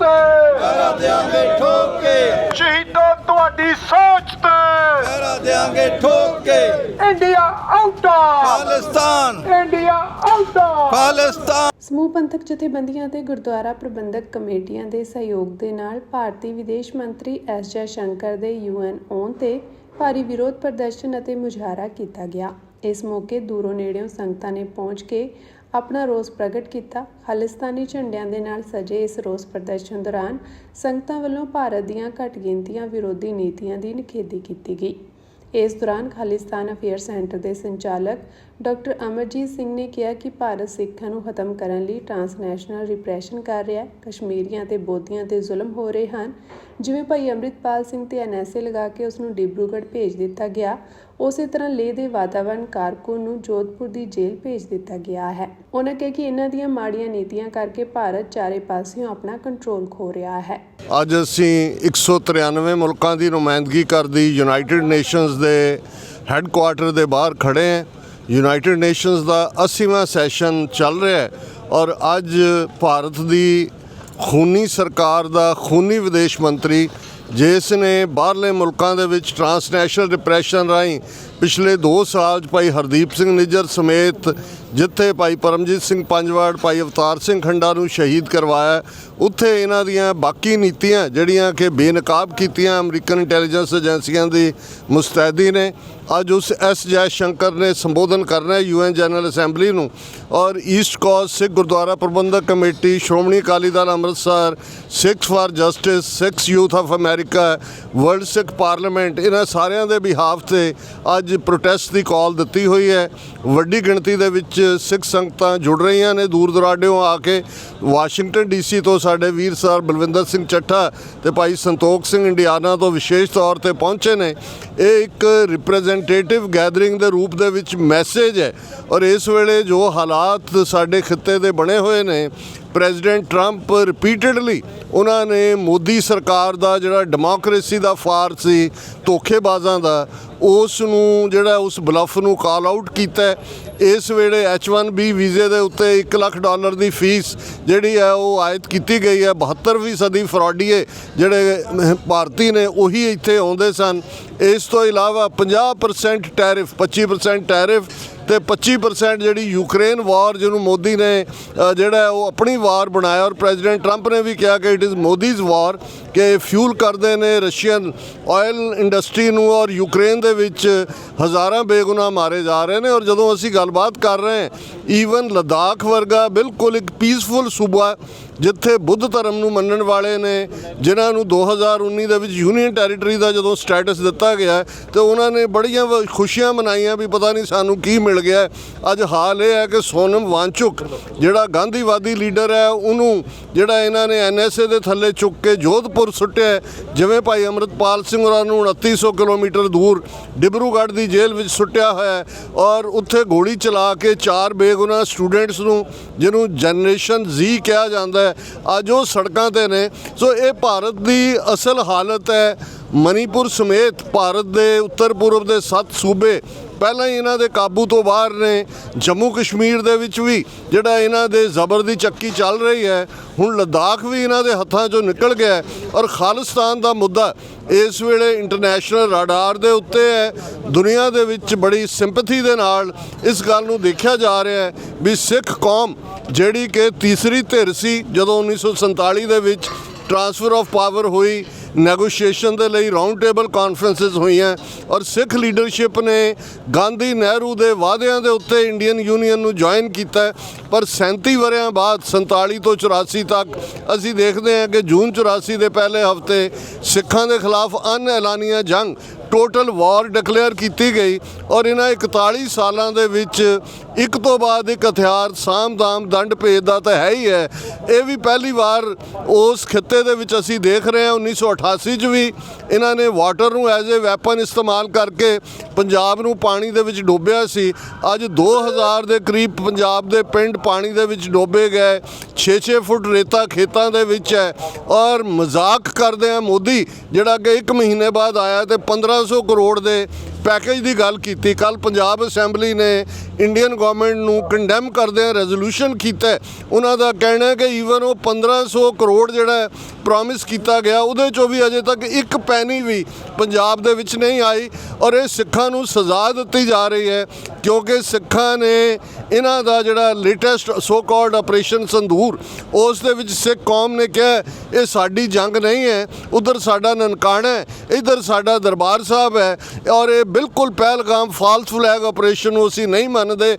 ਤੇ ਪਹਿਰਾ ਦਿਆਂਗੇ ਠੋਕ। ਕੇ ਸ਼ਹੀਦੋਂ ਤੁਹਾਡੀ ਸੋਚ ਤੇ। ਪਹਿਰਾ ਦਿਆਂਗੇ ਠੋਕ। ਕੇ ਇੰਡੀਆ ਆਊਟਾ। ਖਾਲਿਸਤਾਨ। ਇੰਡੀਆ ਆਊਟਾ। ਖਾਲਿਸਤਾਨ। ਸਮੂਹ ਪੰਥਕ ਜਥੇਬੰਦੀਆਂ ਤੇ ਗੁਰਦੁਆਰਾ ਪ੍ਰਬੰਧਕ ਕਮੇਟੀਆਂ ਦੇ ਸਹਿਯੋਗ ਦੇ ਨਾਲ ਭਾਰਤੀ ਵਿਦੇਸ਼ ਮੰਤਰੀ ਐਸ ਜੈ ਸ਼ੰਕਰ ਦੇ ਯੂਐਨ ਆਉਣ ਤੇ ਭਾਰੀ ਵਿਰੋਧ ਪ੍ਰਦਰਸ਼ਨ ਅਤੇ ਮੁਜ਼ਾਹਰਾ ਕੀਤਾ ਗਿਆ। ਇਸ ਮੌਕੇ ਦੂਰੋਂ ਨੇੜਿਓਂ ਸੰਗਤਾਂ ਨੇ ਪਹੁੰਚ ਕੇ ਆਪਣਾ ਰੋਸ ਪ੍ਰਗਟ ਕੀਤਾ। ਖਾਲਿਸਤਾਨੀ ਝੰਡਿਆਂ ਦੇ ਨਾਲ ਸਜੇ ਇਸ ਰੋਸ ਪ੍ਰਦਰਸ਼ਨ ਦੌਰਾਨ ਸੰਗਤਾਂ ਵੱਲੋਂ ਭਾਰਤ ਦੀਆਂ ਘੱਟ ਗਿਣਤੀਆਂ ਵਿਰੋਧੀ ਨੀਤੀਆਂ ਦੀ ਨਿਖੇਧੀ ਕੀਤੀ ਗਈ। ਇਸ ਦੌਰਾਨ ਖਾਲਿਸਤਾਨ ਅਫੇਅਰ ਸੈਂਟਰ ਦੇ ਸੰਚਾਲਕ ਡਾਕਟਰ ਅਮਰਜੀਤ ਸਿੰਘ ਨੇ ਕਿਹਾ ਕਿ ਭਾਰਤ ਸਿੱਖਾਂ ਨੂੰ ਖਤਮ ਕਰਨ ਲਈ ਟਰਾਂਸਨੈਸ਼ਨਲ ਰਿਪਰੈਸ਼ਨ ਕਰ ਰਿਹਾ ਹੈ। ਕਸ਼ਮੀਰੀਆਂ ਤੇ ਬੋਧੀਆਂ ਤੇ ਜ਼ੁਲਮ ਹੋ ਰਹੇ ਹਨ। ਜਿਵੇਂ ਭਾਈ ਅੰਮ੍ਰਿਤਪਾਲ ਸਿੰਘ ਤੇ ਐਨਐਸਏ ਲਗਾ ਕੇ ਉਸ ਨੂੰ ਡਿਬਰੂਗੜ੍ਹ ਭੇਜ ਦਿੱਤਾ ਗਿਆ ਉਸੇ ਤਰ੍ਹਾਂ ਲੇਹ ਦੇ ਵਾਤਾਵਰਣ ਕਾਰਕੁਨ ਨੂੰ ਜੋਧਪੁਰ ਦੀ ਜੇਲ੍ਹ ਭੇਜ ਦਿੱਤਾ ਗਿਆ ਹੈ। ਉਹਨਾਂ ਕਿਹਾ ਕਿ ਇਹਨਾਂ ਦੀਆਂ ਮਾੜੀਆਂ ਨੀਤੀਆਂ ਕਰਕੇ ਭਾਰਤ ਚਾਰੇ ਪਾਸਿਓਂ ਆਪਣਾ ਕੰਟਰੋਲ ਖੋ ਰਿਹਾ ਹੈ। ਅੱਜ ਅਸੀਂ 193 ਮੁਲਕਾਂ ਦੀ ਨੁਮਾਇੰਦਗੀ ਕਰਦੀ ਯੂਨਾਈਟਿਡ ਨੇਸ਼ਨਸ ਦੇ ਹੈੱਡਕੁਆਰਟਰ ਦੇ ਬਾਹਰ ਖੜੇ ਹਾਂ। ਯੂਨਾਈਟਿਡ ਨੇਸ਼ਨਸ ਦਾ 80ਵਾਂ ਸੈਸ਼ਨ ਚੱਲ ਰਿਹਾ ਹੈ ਔਰ ਅੱਜ ਭਾਰਤ ਦੀ ਖੂਨੀ ਸਰਕਾਰ ਦਾ ਖੂਨੀ ਵਿਦੇਸ਼ ਮੰਤਰੀ ਜਿਸ ਨੇ ਬਾਹਰਲੇ ਮੁਲਕਾਂ ਦੇ ਵਿੱਚ ਟਰਾਂਸਨੈਸ਼ਨਲ ਡਿਪਰੈਸ਼ਨ ਰਾਹੀਂ ਪਿਛਲੇ 2 ਸਾਲ 'ਚ ਭਾਈ ਹਰਦੀਪ ਸਿੰਘ ਨਿੱਜਰ ਸਮੇਤ ਜਿੱਥੇ ਭਾਈ ਪਰਮਜੀਤ ਸਿੰਘ ਪੰਜਵਾੜ, ਭਾਈ ਅਵਤਾਰ ਸਿੰਘ ਖੰਡਾ ਨੂੰ ਸ਼ਹੀਦ ਕਰਵਾਇਆ, ਉੱਥੇ ਇਹਨਾਂ ਦੀਆਂ ਬਾਕੀ ਨੀਤੀਆਂ ਜਿਹੜੀਆਂ ਕਿ ਬੇਨਕਾਬ ਕੀਤੀਆਂ ਅਮਰੀਕਨ ਇੰਟੈਲੀਜੈਂਸ ਏਜੰਸੀਆਂ ਦੀ ਮੁਸਤੈਦੀ ਨੇ ਅੱਜ ਉਸ ਐਸ ਜੈ ਸ਼ੰਕਰ ਨੇ ਸੰਬੋਧਨ ਕਰਨਾ ਹੈ ਯੂਐਨ ਜਨਰਲ ਅਸੈਂਬਲੀ ਨੂੰ ਔਰ east coast Sikh Gurdwara Prabandhak committee, Shiromani Akali Dal Amritsar, Sikh for justice, Sikh youth of America, world Sikh parliament, ਇਹਨਾਂ ਸਾਰਿਆਂ ਦੇ ਬਿਹਾਫ ਤੇ ਅੱਜ ਪ੍ਰੋਟੈਸਟ ਦੀ ਕਾਲ ਦਿੱਤੀ ਹੋਈ ਹੈ। ਵੱਡੀ ਗਿਣਤੀ ਦੇ ਵਿੱਚ ਸਿੱਖ ਸੰਗਤਾਂ ਜੁੜ ਰਹੀਆਂ ਨੇ ਦੂਰ ਦੁਰਾਡਿਓਂ ਆ ਕੇ। ਵਾਸ਼ਿੰਗਟਨ ਡੀਸੀ ਤੋਂ ਸਾਡੇ ਵੀਰ ਸਰ ਬਲਵਿੰਦਰ ਸਿੰਘ ਚੱਠਾ ਤੇ ਭਾਈ ਸੰਤੋਖ ਸਿੰਘ ਇੰਡੀਆਨਾ ਤੋਂ ਵਿਸ਼ੇਸ਼ ਤੌਰ ਤੇ ਪਹੁੰਚੇ ਨੇ। ਇਹ ਇੱਕ ਰਿਪਰੈਜ਼ੈਂਟੇਟਿਵ ਗੈਦਰਿੰਗ ਦੇ ਰੂਪ ਦੇ ਵਿੱਚ ਮੈਸੇਜ ਹੈ। ਔਰ ਇਸ ਵੇਲੇ ਜੋ ਹਾਲਾਤ ਸਾਡੇ ਖਿੱਤੇ ਦੇ ਬਣੇ ਹੋਏ ਨੇ ਪ੍ਰੈਜ਼ੀਡੈਂਟ ਟਰੰਪ ਰਿਪੀਟਡਲੀ ਉਹਨਾਂ ਨੇ ਮੋਦੀ ਸਰਕਾਰ ਦਾ ਜਿਹੜਾ ਡੈਮੋਕ੍ਰੇਸੀ ਦਾ ਫਾਰ ਸੀ, ਧੋਖੇਬਾਜ਼ਾਂ ਦਾ ਉਸ ਨੂੰ ਜਿਹੜਾ ਉਸ ਬਲਫ ਨੂੰ ਕਾਲ ਆਊਟ ਕੀਤਾ ਇਸ ਵੇਲੇ H1B ਵੀਜ਼ੇ ਦੇ ਉੱਤੇ 1 ਲੱਖ ਡਾਲਰ ਦੀ ਫੀਸ ਜਿਹੜੀ ਹੈ ਉਹ ਆਇਤ ਕੀਤੀ ਗਈ ਹੈ। 72ਵੀਂ ਸਦੀ ਫਰਾਡੀਏ ਜਿਹੜੇ ਭਾਰਤੀ ਨੇ ਉਹੀ ਇੱਥੇ ਆਉਂਦੇ ਸਨ। ਇਸ ਤੋਂ ਇਲਾਵਾ 50% ਟੈਰਿਫ 25% ਟੈਰਿਫ ਤੇ 25% ਜਿਹੜੀ ਯੂਕਰੇਨ ਵਾਰ ਜਿਹਨੂੰ ਮੋਦੀ ਨੇ ਜਿਹੜਾ ਉਹ ਆਪਣੀ ਵਾਰ ਬਣਾਇਆ ਔਰ ਪ੍ਰੈਜ਼ੀਡੈਂਟ ਟਰੰਪ ਨੇ ਵੀ ਕਿਹਾ ਕਿ ਇਟ ਇਜ਼ ਮੋਦੀਜ਼ ਵਾਰ ਕਿ ਫਿਊਲ ਕਰਦੇ ਨੇ ਰਸ਼ੀਅਨ ਆਇਲ ਇੰਡਸਟਰੀ ਨੂੰ ਔਰ ਯੂਕਰੇਨ ਦੇ ਵਿੱਚ ਹਜ਼ਾਰਾਂ ਬੇਗੁਨਾਹ ਮਾਰੇ ਜਾ ਰਹੇ ਨੇ ਔਰ ਜਦੋਂ ਅਸੀਂ ਗੱਲਬਾਤ ਕਰ ਰਹੇ ਹਾਂ ਈਵਨ ਲਦਾਖ ਵਰਗਾ ਬਿਲਕੁਲ ਇੱਕ ਪੀਸਫੁਲ ਸੂਬਾ ਜਿੱਥੇ ਬੁੱਧ ਧਰਮ ਨੂੰ ਮੰਨਣ ਵਾਲੇ ਨੇ, ਜਿਨ੍ਹਾਂ ਨੂੰ 2019 ਦੇ ਵਿੱਚ ਯੂਨੀਅਨ ਟੈਰੀਟਰੀ ਦਾ ਜਦੋਂ ਸਟੇਟਸ ਦਿੱਤਾ ਗਿਆ ਤੇ ਉਹਨਾਂ ਨੇ ਬੜੀਆਂ ਵ- ਖੁਸ਼ੀਆਂ ਮਨਾਈਆਂ ਵੀ ਪਤਾ ਨਹੀਂ ਸਾਨੂੰ ਕੀ ਮਿਲ ਗਿਆ ਅੱਜ ਹਾਲ ਇਹ ਹੈ ਕਿ ਸੋਨਮ ਵਾਂਚੁਕ, ਜਿਹੜਾ ਗਾਂਧੀਵਾਦੀ ਲੀਡਰ ਹੈ, ਉਹਨੂੰ ਜਿਹੜਾ ਇਹਨਾਂ ਨੇ ਐਨਐਸਏ ਦੇ ਥੱਲੇ ਚੁੱਕ ਕੇ ਜੋਧਪੁਰ ਸੁੱਟਿਆ ਜਿਵੇਂ ਭਾਈ ਅਮਰਤਪਾਲ ਸਿੰਘ ਹੋਰਾਂ ਨੂੰ 2900 ਕਿਲੋਮੀਟਰ ਦੂਰ ਡਿਬਰੂਗੜ੍ਹ ਦੀ ਜੇਲ੍ਹ ਵਿੱਚ ਸੁੱਟਿਆ ਹੋਇਆ ਹੈ ਔਰ ਉੱਥੇ ਗੋਲੀ ਚਲਾ ਕੇ ਚਾਰ ਬੇਗੁਨਾਹ ਸਟੂਡੈਂਟਸ ਨੂੰ, ਜਿਹਨੂੰ ਜਨਰੇਸ਼ਨ Z ਕਿਹਾ ਜਾਂਦਾ ਹੈ ਅੱਜ ਉਹ ਸੜਕਾਂ ਤੇ ਨੇ। ਸੋ ਇਹ ਭਾਰਤ ਦੀ ਅਸਲ ਹਾਲਤ ਹੈ। ਮਨੀਪੁਰ ਸਮੇਤ ਭਾਰਤ ਦੇ ਉੱਤਰ ਪੂਰਬ ਦੇ ਸੱਤ ਸੂਬੇ ਪਹਿਲਾਂ ਹੀ ਇਹਨਾਂ ਦੇ ਕਾਬੂ ਤੋਂ ਬਾਹਰ ਨੇ, ਜੰਮੂ ਕਸ਼ਮੀਰ ਦੇ ਵਿੱਚ ਵੀ, ਜਿਹੜਾ ਇਹਨਾਂ ਦੇ ਜ਼ਬਰ ਦੀ ਚੱਕੀ ਚੱਲ ਰਹੀ ਹੈ, ਹੁਣ ਲਦਾਖ ਵੀ ਇਹਨਾਂ ਦੇ ਹੱਥਾਂ 'ਚੋਂ ਨਿਕਲ ਗਿਆ ਔਰ ਖਾਲਿਸਤਾਨ ਦਾ ਮੁੱਦਾ ਇਸ ਵੇਲੇ ਇੰਟਰਨੈਸ਼ਨਲ ਰਾਡਾਰ ਦੇ ਉੱਤੇ ਹੈ, ਦੁਨੀਆ ਦੇ ਵਿੱਚ ਬੜੀ ਸਿੰਪਥੀ ਦੇ ਨਾਲ ਇਸ ਗੱਲ ਨੂੰ ਦੇਖਿਆ ਜਾ ਰਿਹਾ ਹੈ ਵੀ ਸਿੱਖ ਕੌਮ ਜਿਹੜੀ ਕਿ ਤੀਸਰੀ ਧਿਰ ਸੀ ਜਦੋਂ 1947 ਦੇ ਵਿੱਚ ਟ੍ਰਾਂਸਫਰ ਆਫ ਪਾਵਰ ਹੋਈ ਨੈਗੋਸ਼ੀਏਸ਼ਨ ਦੇ ਲਈ ਰਾਉਂਡ ਟੇਬਲ ਕਾਨਫਰੰਸਸ ਹੋਈਆਂ ਔਰ ਸਿੱਖ ਲੀਡਰਸ਼ਿਪ ਨੇ ਗਾਂਧੀ ਨਹਿਰੂ ਦੇ ਵਾਅਦਿਆਂ ਦੇ ਉੱਤੇ ਇੰਡੀਅਨ ਯੂਨੀਅਨ ਨੂੰ ਜੁਆਇਨ ਕੀਤਾ ਪਰ 37 ਵਰਿਆਂ ਬਾਅਦ 47 ਤੋਂ 84 ਤੱਕ ਅਸੀਂ ਦੇਖਦੇ ਹਾਂ ਕਿ ਜੂਨ 84 ਦੇ ਪਹਿਲੇ ਹਫ਼ਤੇ ਸਿੱਖਾਂ ਦੇ ਖਿਲਾਫ ਅਨ ਐਲਾਨੀਆਂ ਜੰਗ ਟੋਟਲ ਵਾਰ ਡਿਕਲੇਅਰ ਕੀਤੀ ਗਈ ਔਰ ਇਹਨਾਂ 41 ਸਾਲਾਂ ਦੇ ਵਿੱਚ ਇੱਕ ਤੋਂ ਬਾਅਦ ਇੱਕ ਹਥਿਆਰ, ਸਾਮ-ਦਾਮ ਦੰਡ ਭੇਦ ਦਾ ਤਾਂ ਹੈ ਹੀ ਹੈ। ਇਹ ਵੀ ਪਹਿਲੀ ਵਾਰ ਉਸ ਖਿੱਤੇ ਦੇ ਵਿੱਚ ਅਸੀਂ ਦੇਖ ਰਹੇ ਹਾਂ 1988 ਚ ਵੀ ਇਹਨਾਂ ਨੇ ਵਾਟਰ ਨੂੰ ਐਜ਼ ਅ ਵੈਪਨ ਇਸਤੇਮਾਲ ਕਰਕੇ ਪੰਜਾਬ ਨੂੰ ਪਾਣੀ ਦੇ ਵਿੱਚ ਡੋਬਿਆ ਸੀ। ਅੱਜ 2000 ਦੇ ਕਰੀਬ ਪੰਜਾਬ ਦੇ ਪਿੰਡ ਪਾਣੀ ਦੇ ਵਿੱਚ ਡੋਬੇ ਗਏ। 6-6 ਫੁੱਟ ਰੇਤਾ ਖੇਤਾਂ ਦੇ ਵਿੱਚ ਹੈ ਔਰ ਮਜ਼ਾਕ ਕਰਦੇ ਆ ਮੋਦੀ, ਜਿਹੜਾ ਕਿ 1 ਮਹੀਨੇ ਬਾਅਦ ਆਇਆ ਤੇ 1500 ਕਰੋੜ ਦੇ ਪੈਕੇਜ ਦੀ ਗੱਲ ਕੀਤੀ ਕੱਲ ਪੰਜਾਬ ਅਸੈਂਬਲੀ ਨੇ ਇੰਡੀਅਨ ਗਵਰਨਮੈਂਟ ਨੂੰ ਕੰਡੈਮ ਕਰਦੇ ਆ ਰੈਜ਼ੋਲੂਸ਼ਨ ਕੀਤਾ ਉਹਨਾਂ ਦਾ ਕਹਿਣਾ ਹੈ ਕਿ ਈਵਨ ਉਹ 1500 ਕਰੋੜ ਜਿਹੜਾ ਪ੍ਰੋਮਿਸ ਕੀਤਾ ਗਿਆ। ਉਹਦੇ ਚੋਂ ਵੀ ਅਜੇ ਤੱਕ ਇੱਕ ਪੈਨੀ ਵੀ ਪੰਜਾਬ ਦੇ ਵਿੱਚ ਨਹੀਂ ਆਈ ਔਰ ਇਹ ਸਿੱਖਾਂ ਨੂੰ ਸਜ਼ਾ ਦਿੱਤੀ ਜਾ ਰਹੀ ਹੈ ਕਿਉਂਕਿ ਸਿੱਖਾਂ ਨੇ ਇਹਨਾਂ ਦਾ ਜਿਹੜਾ latest so called operation Sindoor, ਉਸ ਦੇ ਵਿੱਚ ਸਿੱਖ ਕੌਮ ਨੇ ਕਿਹਾ, ਇਹ ਸਾਡੀ ਜੰਗ ਨਹੀਂ ਹੈ, ਉਧਰ ਸਾਡਾ ਨਨਕਾਣਾ ਹੈ, ਇਧਰ ਸਾਡਾ ਦਰਬਾਰ ਸਾਹਿਬ ਹੈ ਔਰ ਇਹ ਬਿਲਕੁਲ ਪਹਿਲਗਾਮ ਫਾਲਸ ਫਲੈਗ ਆਪਰੇਸ਼ਨ ਨੂੰ ਅਸੀਂ ਨਹੀਂ ਮੰਨਦੇ।